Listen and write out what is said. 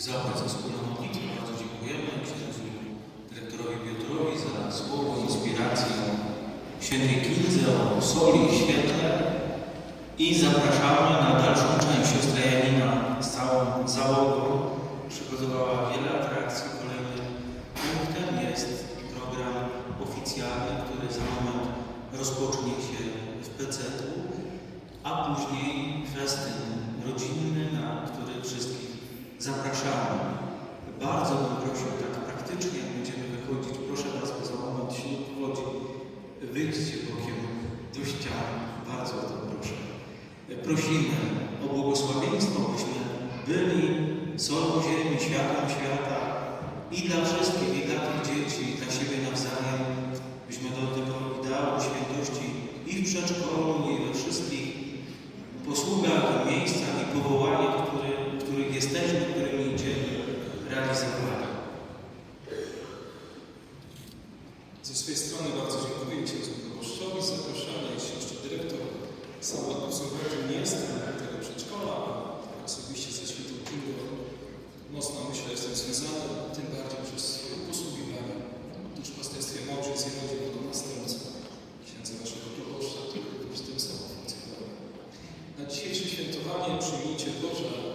za wspólną modlitwę. Bardzo dziękujemy księdzu dyrektorowi Piotrowi za słowo, inspirację o świętej Kindze, o soli i świetle. I zapraszamy na dalszą część. Siostra Janina z całą załogą przygotowała wiele atrakcji. Kolejnym punktem jest program oficjalny, który za moment rozpocznie się w PCT-u, a później festyn rodzinny, na Bardzo bym prosił tak praktycznie, jak będziemy wychodzić, proszę Was, za moment ślub wchodzi, wyjdźcie bokiem do ściany. Bardzo o to proszę. Prosimy o błogosławieństwo, byśmy byli solą ziemi, światłem świata i dla wszystkich, i dla tych dzieci, okazji. Ze swojej strony bardzo dziękuję księdzu proboszczowi, zapraszamy księżczy dyrektor samotnosobowym nie jestem tego przedszkola, a tak osobiście ze świętą Kingą mocno myślę że jestem związany, tym bardziej przez swoje posługi dla tuż pasterstwie małżeństw i rodzin do następcy księdza naszego proboszcza, który w tym samym funkcjonuje. Na dzisiejsze świętowanie przyjmijcie Boże